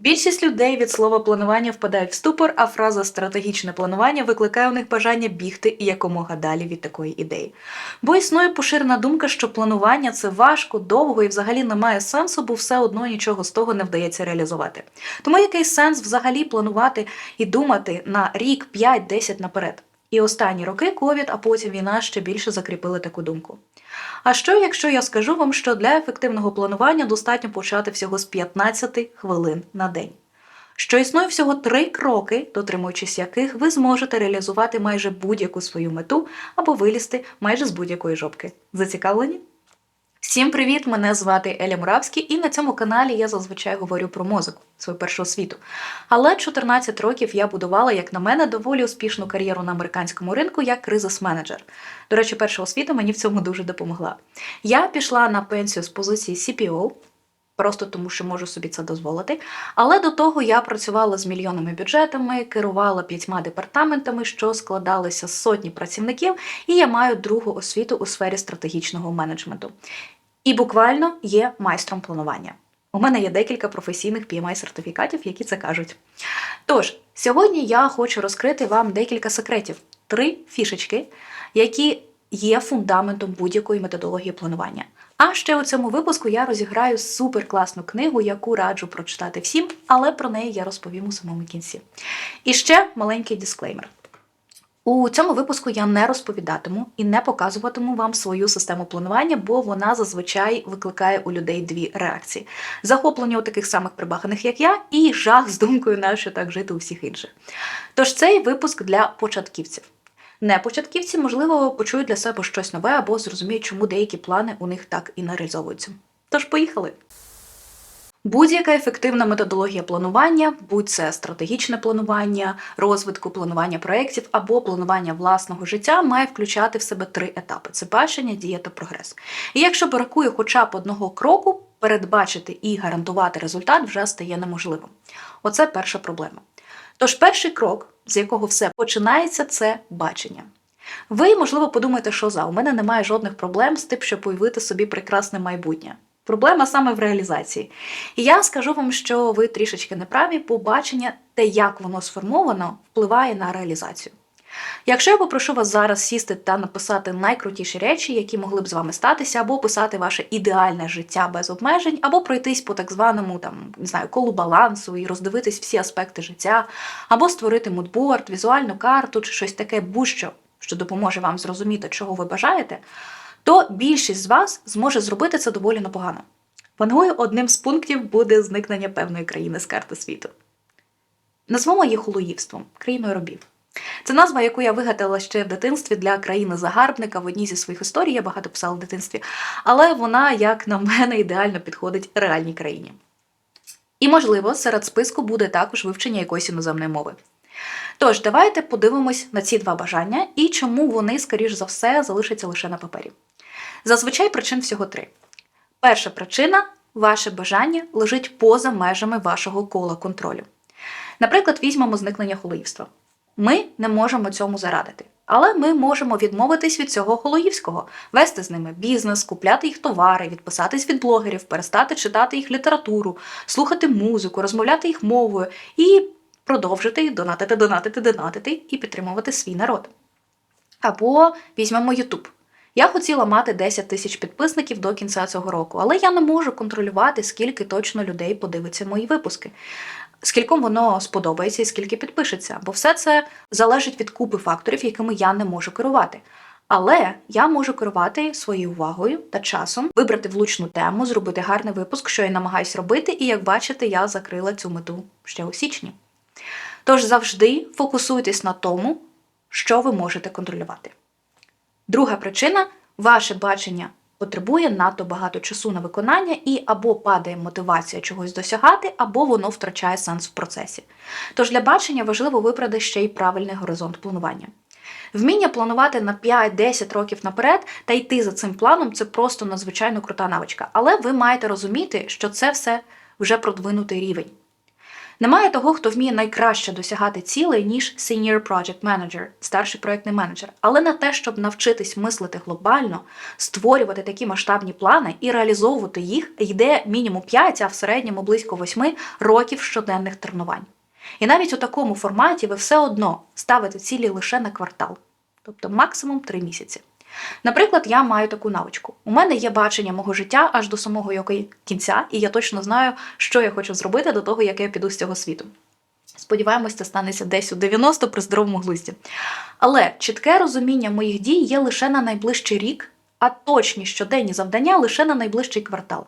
Більшість людей від слова планування впадають в ступор, а фраза стратегічне планування викликає у них бажання бігти і якомога далі від такої ідеї. Бо існує поширена думка, що планування це важко, довго і взагалі немає сенсу, бо все одно нічого з того не вдається реалізувати. Тому який сенс взагалі планувати і думати на рік, 5-10 наперед? І останні роки ковід, а потім війна ще більше закріпили таку думку. А що, якщо я скажу вам, що для ефективного планування достатньо почати всього з 15 хвилин на день? Що існує всього три кроки, дотримуючись яких ви зможете реалізувати майже будь-яку свою мету або вилізти майже з будь-якої жопки. Зацікавлені? Всім привіт! Мене звати Еля Муравський, і на цьому каналі я зазвичай говорю про музику, свою першу освіту. Але 14 років я будувала, як на мене, доволі успішну кар'єру на американському ринку як кризис-менеджер. До речі, перша освіта мені в цьому дуже допомогла. Я пішла на пенсію з позиції CPO, просто тому що можу собі це дозволити. Але до того я працювала з мільйонними бюджетами, керувала п'ятьма департаментами, що складалися з сотні працівників, і я маю другу освіту у сфері стратегічного менеджменту. І буквально є майстром планування. У мене є декілька професійних PMI сертифікатів, які це кажуть. Тож, сьогодні я хочу розкрити вам декілька секретів, три фішечки, які є фундаментом будь-якої методології планування. А ще у цьому випуску я розіграю суперкласну книгу, яку раджу прочитати всім, але про неї я розповім у самому кінці. І ще маленький дисклеймер. У цьому випуску я не розповідатиму і не показуватиму вам свою систему планування, бо вона зазвичай викликає у людей дві реакції: захоплення у таких самих прибаханих, як я, і жах з думкою, на що так жити у всіх інших. Тож цей випуск для початківців. Не початківці, можливо, почують для себе щось нове або зрозуміють, чому деякі плани у них так і не реалізовуються. Тож поїхали! Будь-яка ефективна методологія планування, будь це стратегічне планування, розвитку планування проєктів або планування власного життя, має включати в себе три етапи: це бачення, дія та прогрес. І якщо бракує хоча б одного кроку, передбачити і гарантувати результат вже стає неможливим. Оце перша проблема. Тож перший крок, з якого все починається, це бачення. Ви, можливо, подумаєте, що за у мене немає жодних проблем з тим, щоб уявити собі прекрасне майбутнє. Проблема саме в реалізації. І я скажу вам, що ви трішечки неправі, бо бачення, те, як воно сформовано, впливає на реалізацію. Якщо я попрошу вас зараз сісти та написати найкрутіші речі, які могли б з вами статися, або писати ваше ідеальне життя без обмежень, або пройтись по так званому там не знаю колу балансу і роздивитись всі аспекти життя, або створити мудборд, візуальну карту чи щось таке будь-що, що допоможе вам зрозуміти, чого ви бажаєте, то більшість з вас зможе зробити це доволі непогано. Паною одним з пунктів буде зникнення певної країни з карти світу. Назвемо її холуївством, країною робів. Це назва, яку я вигадала ще в дитинстві для країни-загарбника в одній зі своїх історій, я багато писала в дитинстві, але вона, як на мене, ідеально підходить реальній країні. І, можливо, серед списку буде також вивчення якоїсь іноземної мови. Тож, давайте подивимось на ці два бажання і чому вони, скоріш за все, залишаться лише на папері. Зазвичай причин всього три. Перша причина ваше бажання лежить поза межами вашого кола контролю. Наприклад, візьмемо зникнення холоївства. Ми не можемо цьому зарадити, але ми можемо відмовитись від цього холоївського, вести з ними бізнес, купляти їх товари, відписатись від блогерів, перестати читати їх літературу, слухати музику, розмовляти їх мовою і продовжити донатити, донатити, донатити і підтримувати свій народ. Або візьмемо YouTube. Я хотіла мати 10 тисяч підписників до кінця цього року, але я не можу контролювати, скільки точно людей подивиться мої випуски, скільком воно сподобається і скільки підпишеться, бо все це залежить від купи факторів, якими я не можу керувати. Але я можу керувати своєю увагою та часом, вибрати влучну тему, зробити гарний випуск, що я намагаюсь робити, і як бачите, я закрила цю мету ще у січні. Тож завжди фокусуйтесь на тому, що ви можете контролювати. Друга причина ваше бачення потребує надто багато часу на виконання і або падає мотивація чогось досягати, або воно втрачає сенс в процесі. Тож для бачення важливо вибрати ще й правильний горизонт планування. Вміння планувати на 5-10 років наперед та йти за цим планом це просто надзвичайно крута навичка. Але ви маєте розуміти, що це все вже продвинутий рівень. Немає того, хто вміє найкраще досягати цілей, ніж Senior Project Manager, старший проєктний менеджер. Але на те, щоб навчитись мислити глобально, створювати такі масштабні плани і реалізовувати їх, йде мінімум 5, а в середньому близько 8 років щоденних тренувань. І навіть у такому форматі ви все одно ставите цілі лише на квартал, тобто максимум 3 місяці. Наприклад, я маю таку навичку. У мене є бачення мого життя аж до самого його кінця, і я точно знаю, що я хочу зробити до того, як я піду з цього світу. Сподіваємось, це станеться десь у 90 при здоровому глузді. Але чітке розуміння моїх дій є лише на найближчий рік, а точні щоденні завдання лише на найближчий квартал.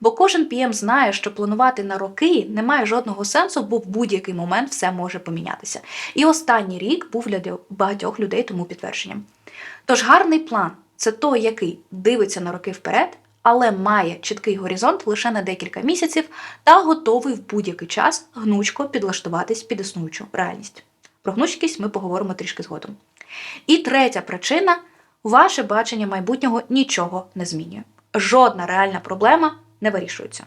Бо кожен PM знає, що планувати на роки не має жодного сенсу, бо в будь-який момент все може помінятися. І останній рік був для багатьох людей тому підтвердженням. Тож гарний план це той, який дивиться на роки вперед, але має чіткий горизонт лише на декілька місяців та готовий в будь-який час гнучко підлаштуватись під існуючу реальність. Про гнучкість ми поговоримо трішки згодом. І третя причина ваше бачення майбутнього нічого не змінює. Жодна реальна проблема не вирішується.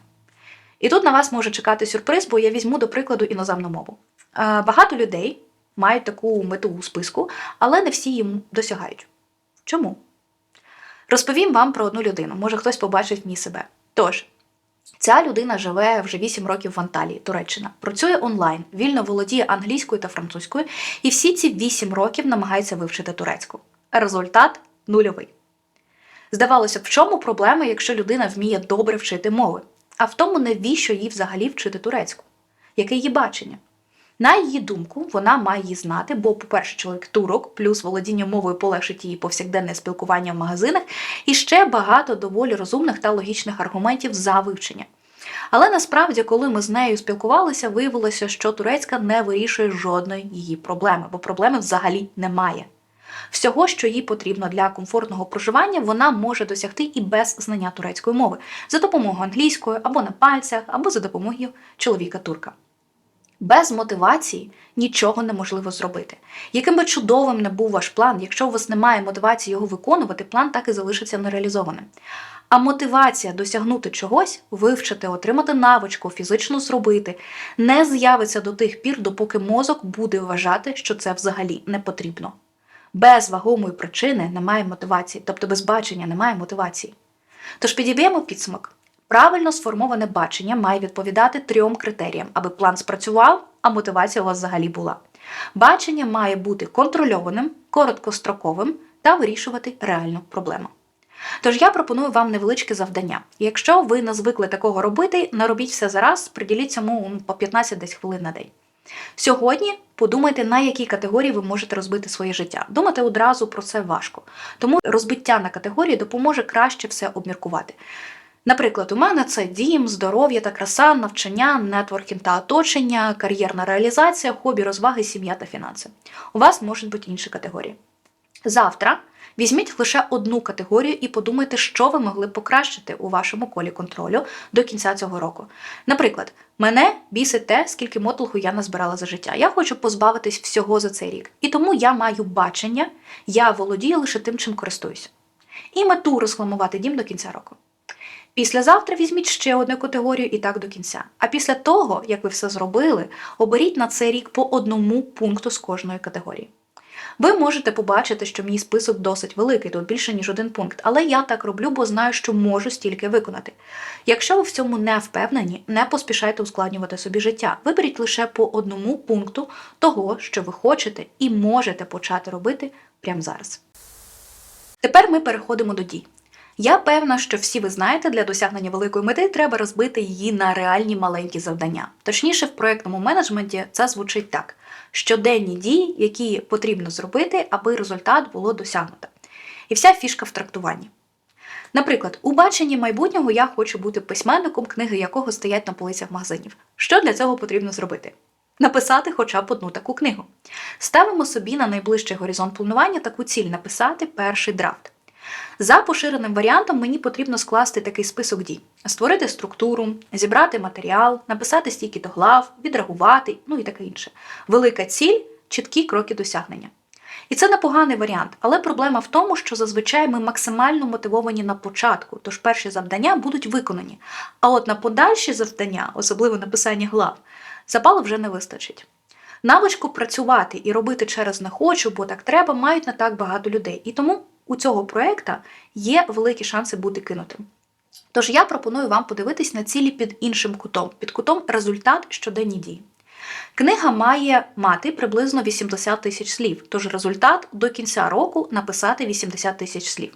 І тут на вас може чекати сюрприз, бо я візьму до прикладу іноземну мову. Е, Багато людей мають таку мету у списку, але не всі їм досягають. Чому? Розповім вам про одну людину. Може, хтось побачить в ній себе. Тож, ця людина живе вже 8 років в Анталії, Туреччина, працює онлайн, вільно володіє англійською та французькою, і всі ці 8 років намагається вивчити турецьку. Результат нульовий. Здавалося б, в чому проблема, якщо людина вміє добре вчити мови? А в тому, навіщо їй взагалі вчити турецьку? Яке її бачення? На її думку, вона має її знати, бо, по-перше, чоловік турок, плюс володіння мовою полегшить її повсякденне спілкування в магазинах, і ще багато доволі розумних та логічних аргументів за вивчення. Але насправді, коли ми з нею спілкувалися, виявилося, що турецька не вирішує жодної її проблеми, бо проблеми взагалі немає. Всього, що їй потрібно для комфортного проживання, вона може досягти і без знання турецької мови за допомогою англійської або на пальцях, або за допомогою чоловіка-турка. Без мотивації нічого неможливо зробити. Яким би чудовим не був ваш план, якщо у вас немає мотивації його виконувати, план так і залишиться нереалізованим. А мотивація досягнути чогось, вивчити, отримати навичку, фізично зробити, не з'явиться до тих пір, допоки мозок буде вважати, що це взагалі не потрібно. Без вагомої причини немає мотивації, тобто без бачення немає мотивації. Тож підіб'ємо підсумок. Правильно сформоване бачення має відповідати трьом критеріям, аби план спрацював, а мотивація у вас взагалі була. Бачення має бути контрольованим, короткостроковим та вирішувати реальну проблему. Тож я пропоную вам невеличке завдання. Якщо ви не звикли такого робити, наробіть все зараз, приділіть цьому по 15 десь хвилин на день. Сьогодні подумайте, на які категорії ви можете розбити своє життя. Думати одразу про це важко. Тому розбиття на категорії допоможе краще все обміркувати. Наприклад, у мене це дім, здоров'я та краса, навчання, нетворкінг та оточення, кар'єрна реалізація, хобі, розваги, сім'я та фінанси. У вас можуть бути інші категорії. Завтра візьміть лише одну категорію і подумайте, що ви могли б покращити у вашому колі контролю до кінця цього року. Наприклад, мене бісить те, скільки мотлуху я назбирала за життя. Я хочу позбавитись всього за цей рік. І тому я маю бачення, я володію лише тим, чим користуюсь. І мету розхламувати дім до кінця року. Післязавтра візьміть ще одну категорію і так до кінця. А після того, як ви все зробили, оберіть на цей рік по одному пункту з кожної категорії. Ви можете побачити, що мій список досить великий, тут більше, ніж один пункт, але я так роблю, бо знаю, що можу стільки виконати. Якщо ви в цьому не впевнені, не поспішайте ускладнювати собі життя. Виберіть лише по одному пункту того, що ви хочете і можете почати робити прямо зараз. Тепер ми переходимо до дій. Я певна, що всі ви знаєте, для досягнення великої мети треба розбити її на реальні маленькі завдання. Точніше, в проєктному менеджменті це звучить так: щоденні дії, які потрібно зробити, аби результат було досягнуто. І вся фішка в трактуванні. Наприклад, у баченні майбутнього я хочу бути письменником, книги якого стоять на полицях магазинів. Що для цього потрібно зробити? Написати хоча б одну таку книгу. Ставимо собі на найближчий горизонт планування таку ціль написати перший драфт. За поширеним варіантом мені потрібно скласти такий список дій: створити структуру, зібрати матеріал, написати стільки до глав, відреагувати, ну і таке інше. Велика ціль, чіткі кроки досягнення. І це непоганий варіант, але проблема в тому, що зазвичай ми максимально мотивовані на початку, тож перші завдання будуть виконані. А от на подальші завдання, особливо написання глав, Запалу вже не вистачить. Навичку працювати і робити через не хочу, бо так треба, мають не так багато людей. І тому у цього проєкта є великі шанси бути кинутим. Тож я пропоную вам подивитись на цілі під іншим кутом, під кутом результат щоденні дії. Книга має мати приблизно 80 тисяч слів, тож результат до кінця року написати 80 тисяч слів.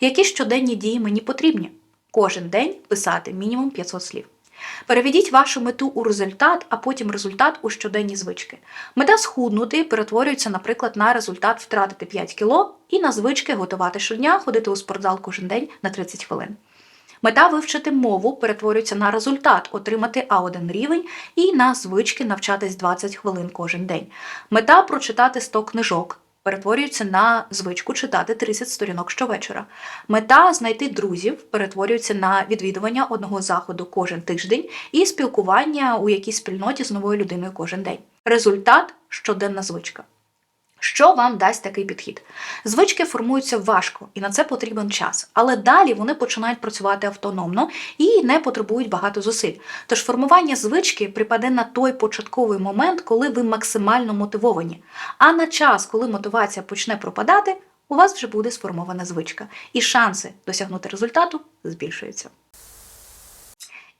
Які щоденні дії мені потрібні? Кожен день писати мінімум 500 слів. Переведіть вашу мету у результат, а потім результат у щоденні звички. Мета схуднути перетворюється, наприклад, на результат втратити 5 кг і на звички готувати щодня, ходити у спортзал кожен день на 30 хвилин. Мета вивчити мову перетворюється на результат отримати А1 рівень і на звички навчатись 20 хвилин кожен день. Мета прочитати 100 книжок перетворюється на звичку читати 30 сторінок щовечора. Мета знайти друзів перетворюється на відвідування одного заходу кожен тиждень і спілкування у якійсь спільноті з новою людиною кожен день. Результат щоденна звичка. Що вам дасть такий підхід? Звички формуються важко, і на це потрібен час. Але далі вони починають працювати автономно і не потребують багато зусиль. Тож формування звички припаде на той початковий момент, коли ви максимально мотивовані. А на час, коли мотивація почне пропадати, у вас вже буде сформована звичка, і шанси досягнути результату збільшуються.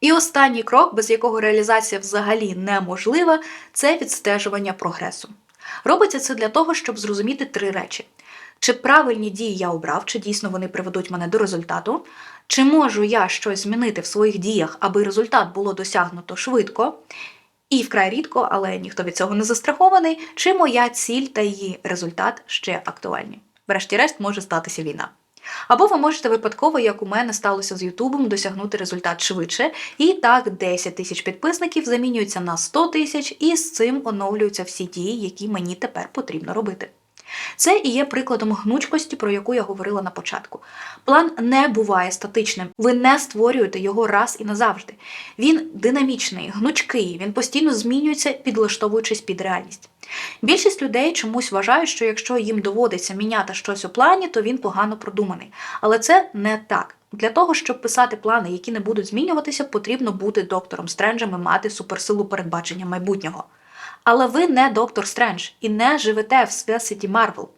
І останній крок, без якого реалізація взагалі неможлива, це відстежування прогресу. Робиться це для того, щоб зрозуміти три речі: чи правильні дії я обрав, чи дійсно вони приведуть мене до результату, чи можу я щось змінити в своїх діях, аби результат було досягнуто швидко. І вкрай рідко, але ніхто від цього не застрахований, чи моя ціль та її результат ще актуальні. Врешті-решт може статися війна. Або ви можете випадково, як у мене сталося з Ютубом, досягнути результат швидше, і так 10 тисяч підписників замінюються на 100 тисяч, і з цим оновлюються всі дії, які мені тепер потрібно робити. Це і є прикладом гнучкості, про яку я говорила на початку. План не буває статичним, ви не створюєте його раз і назавжди. Він динамічний, гнучкий, він постійно змінюється, підлаштовуючись під реальність. Більшість людей чомусь вважають, що якщо їм доводиться міняти щось у плані, то він погано продуманий. Але це не так. Для того, щоб писати плани, які не будуть змінюватися, потрібно бути доктором Стренджем і мати суперсилу передбачення майбутнього. Але ви не доктор Стрендж і не живете в Всесвіті Марвел.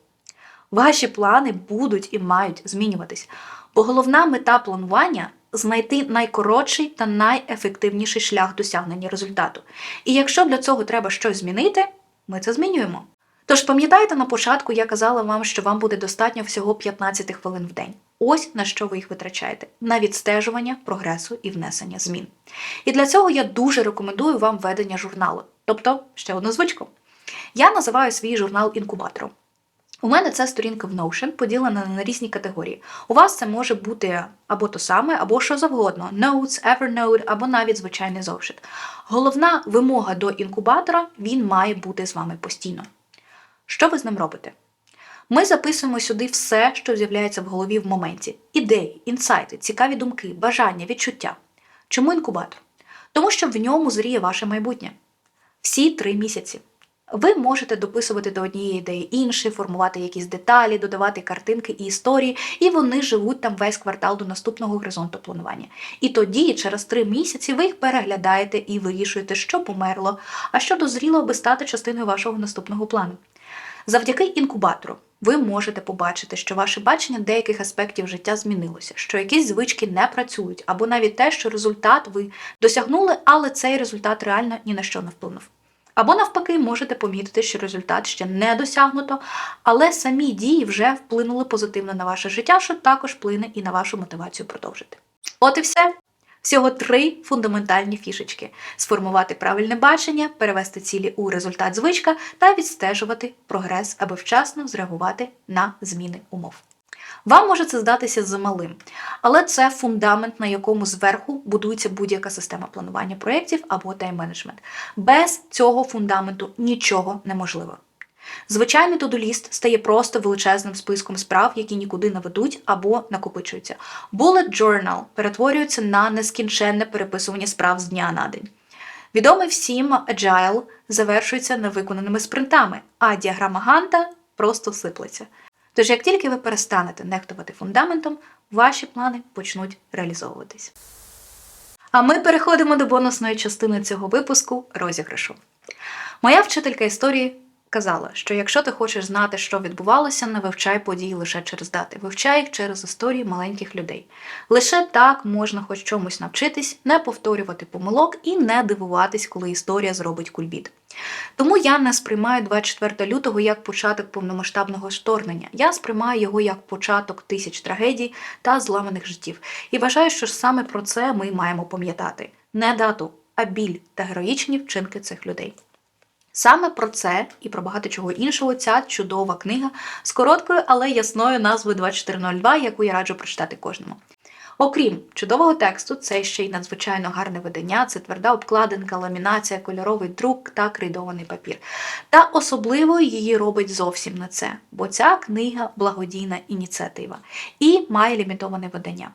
Ваші плани будуть і мають змінюватись. Бо головна мета планування знайти найкоротший та найефективніший шлях досягнення результату. І якщо для цього треба щось змінити, ми це змінюємо. Тож пам'ятаєте, на початку я казала вам, що вам буде достатньо всього 15 хвилин в день. Ось на що ви їх витрачаєте: на відстежування прогресу і внесення змін. І для цього я дуже рекомендую вам ведення журналу, тобто ще одну звичку. Я називаю свій журнал інкубатором. У мене це сторінка в Notion поділена на різні категорії. У вас це може бути або то саме, або що завгодно: Notes, Evernote, або навіть звичайний зошит. Головна вимога до інкубатора він має бути з вами постійно. Що ви з ним робите? Ми записуємо сюди все, що з'являється в голові в моменті: ідеї, інсайти, цікаві думки, бажання, відчуття. Чому інкубатор? Тому що в ньому зріє ваше майбутнє. Всі три місяці. Ви можете дописувати до однієї ідеї інші, формувати якісь деталі, додавати картинки і історії, і вони живуть там весь квартал до наступного горизонту планування. І тоді, через три місяці, ви їх переглядаєте і вирішуєте, що померло, а що дозріло, аби стати частиною вашого наступного плану. Завдяки інкубатору ви можете побачити, що ваше бачення деяких аспектів життя змінилося, що якісь звички не працюють, або навіть те, що результат ви досягнули, але цей результат реально ні на що не вплинув. Або навпаки, можете помітити, що результат ще не досягнуто, але самі дії вже вплинули позитивно на ваше життя, що також вплине і на вашу мотивацію продовжити. От і все. Всього три фундаментальні фішечки: сформувати правильне бачення, перевести цілі у результат звичка та відстежувати прогрес, аби вчасно зреагувати на зміни умов. Вам може це здатися замалим, але це фундамент, на якому зверху будується будь-яка система планування проєктів або тайм-менеджмент. Без цього фундаменту нічого неможливо. Звичайний тодоліст стає просто величезним списком справ, які нікуди не ведуть або накопичуються. Bullet Journal перетворюється на нескінченне переписування справ з дня на день. Відомий всім Agile завершується невиконаними спринтами, а діаграма Ганта просто сиплеться. Тож, як тільки ви перестанете нехтувати фундаментом, ваші плани почнуть реалізовуватись. А ми переходимо до бонусної частини цього випуску розіграшу. Моя вчителька історії казала, що якщо ти хочеш знати, що відбувалося, не вивчай події лише через дати, вивчай їх через історії маленьких людей. Лише так можна хоч чомусь навчитись, не повторювати помилок і не дивуватись, коли історія зробить кульбіт. Тому я не сприймаю 24 лютого як початок повномасштабного вторгнення. Я сприймаю його як початок тисяч трагедій та зламаних життів. І вважаю, що саме про це ми маємо пам'ятати: не дату, а біль та героїчні вчинки цих людей. Саме про це і про багато чого іншого ця чудова книга з короткою, але ясною назвою 2402, яку я раджу прочитати кожному. Окрім чудового тексту, це ще й надзвичайно гарне видання, це тверда обкладинка, ламінація, кольоровий друк та крейдований папір. Та особливо її робить зовсім не це, бо ця книга благодійна ініціатива і має лімітоване видання.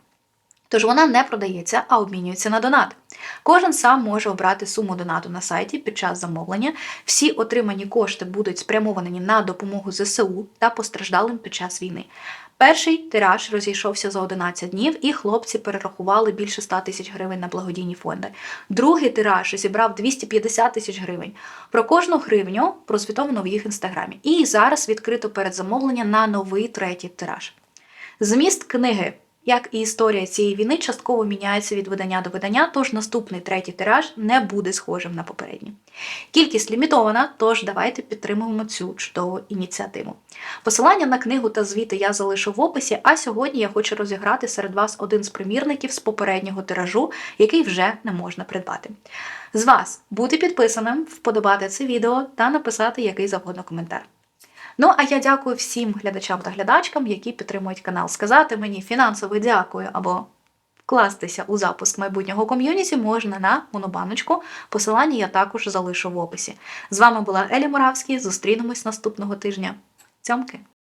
Тож вона не продається, а обмінюється на донат. Кожен сам може обрати суму донату на сайті під час замовлення. Всі отримані кошти будуть спрямовані на допомогу ЗСУ та постраждалим під час війни. Перший тираж розійшовся за 11 днів, і хлопці перерахували більше 100 тисяч гривень на благодійні фонди. Другий тираж зібрав 250 тисяч гривень. Про кожну гривню прозвітовано в їх інстаграмі. І зараз відкрито передзамовлення на новий третій тираж. Зміст книги, як і історія цієї війни, частково міняється від видання до видання, тож наступний третій тираж не буде схожим на попередній. Кількість лімітована, тож давайте підтримуємо цю чудову ініціативу. Посилання на книгу та звіти я залишу в описі, а сьогодні я хочу розіграти серед вас один з примірників з попереднього тиражу, який вже не можна придбати. З вас бути підписаним, вподобати це відео та написати який завгодно коментар. Ну, а я дякую всім глядачам та глядачкам, які підтримують канал. Сказати мені фінансово дякую або вкластися у запуск майбутнього ком'юніті можна на монобаночку. Посилання я також залишу в описі. З вами була Елі Моравський. Зустрінемось наступного тижня. Цьомки!